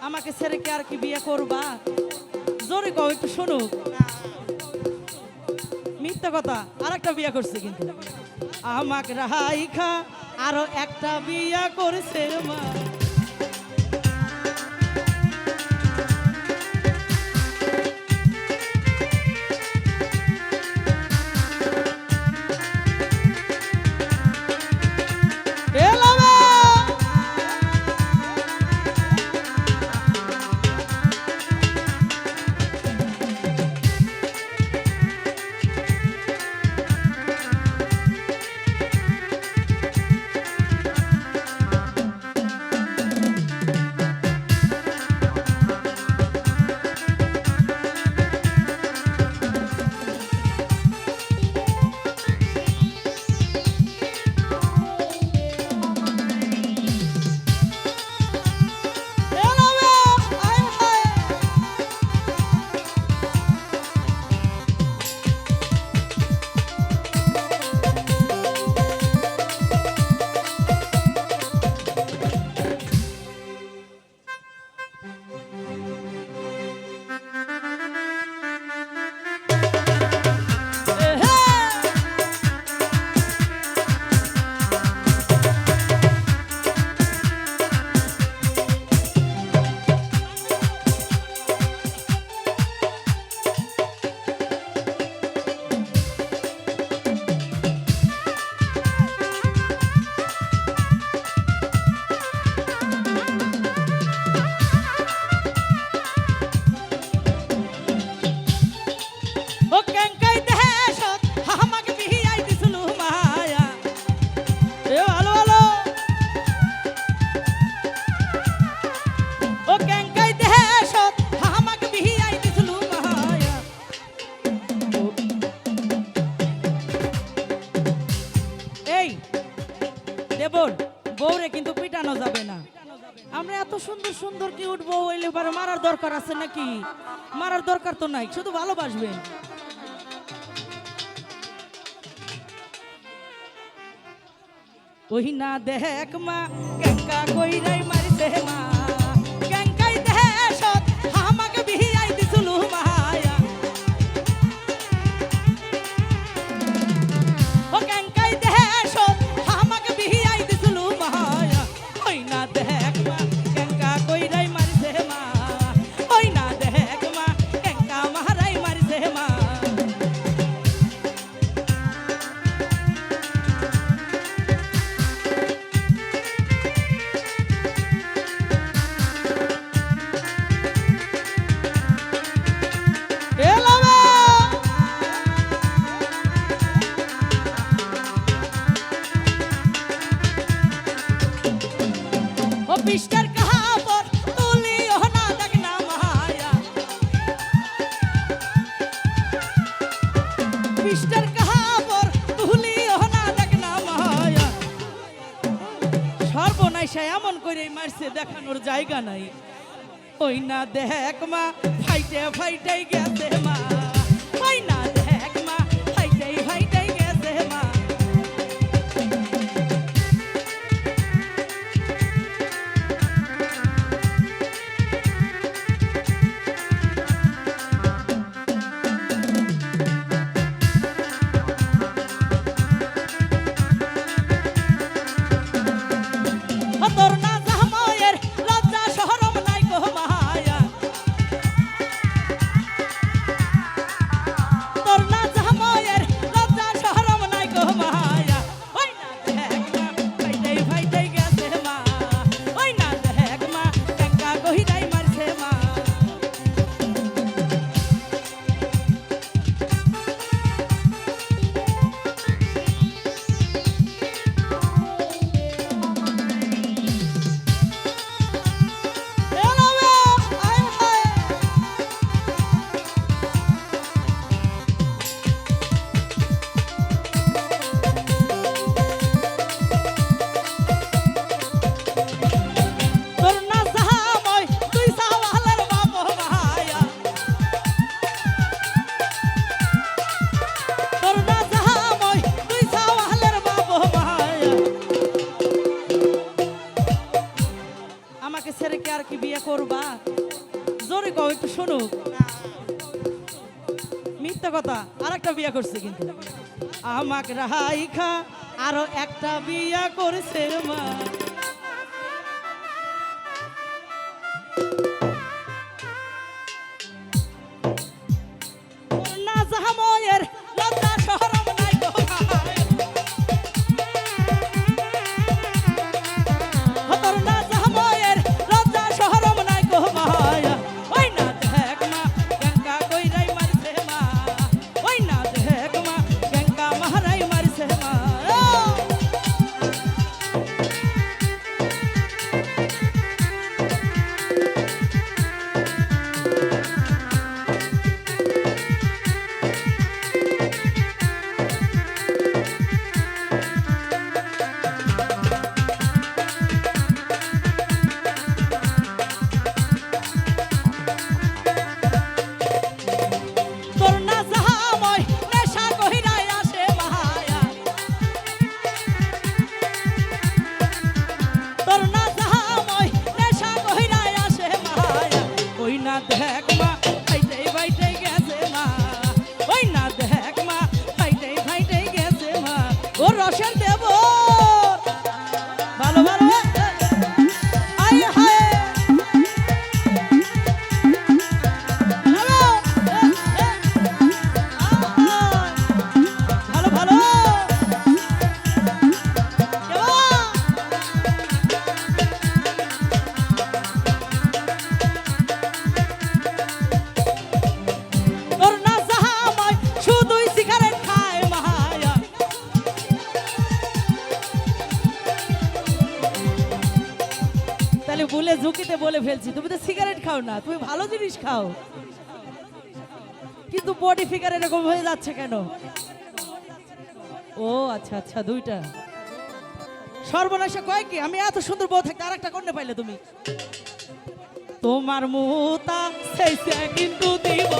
আমাকে ছেড়ে কি আর কি বিয়ে করবা? জোরে কও একটু শুনুক মিথ্যা কথা আর একটা বিয়ে করছে কিন্তু। আমাকে রাইখা, আরও একটা বিয়া করছে মা। দেবর বউরে কিন্তু পিটানো যাবে না। আমরা এত সুন্দর সুন্দর কি উঠবো হইলে পরে মারার দরকার আছে নাকি? মারার দরকার তো নাই, শুধু ভালোবাসবেন। ওই না দেখ মা গঙ্গা মারি দেহ মা। বিষ্টার কাহাবর, তুলি হনা দেখ না মায়া। সর্বনাশা এমন করে মারছে, দেখানোর জায়গা নাই। ওই না দেখ মা, ফাইটে ফাইটাই গেছে মা। করবা? জোরে কও একটু শোনো। মিথ্যা কথা আর একটা বিয়ে করছে কিন্তু। আমাকে রাইখা, আরও একটা বিয়া করছে মা। দেখ তাহলে বলে ঝুঁকিতে বলে ফেলছি। তুমি তো সিগারেট খাও না, তুমি ভালো জিনিস খাও। কিন্তু বডি ফিগার এরকম হয়ে যাচ্ছে কেন? ও আচ্ছা আচ্ছা দুইটা। সর্বনাশা কয় কি? আমি এত সুন্দর বউ থাকতে আর একটা কন্যা পাইলে তুমি? তোমার মুতা, সেই কিন্তু দিব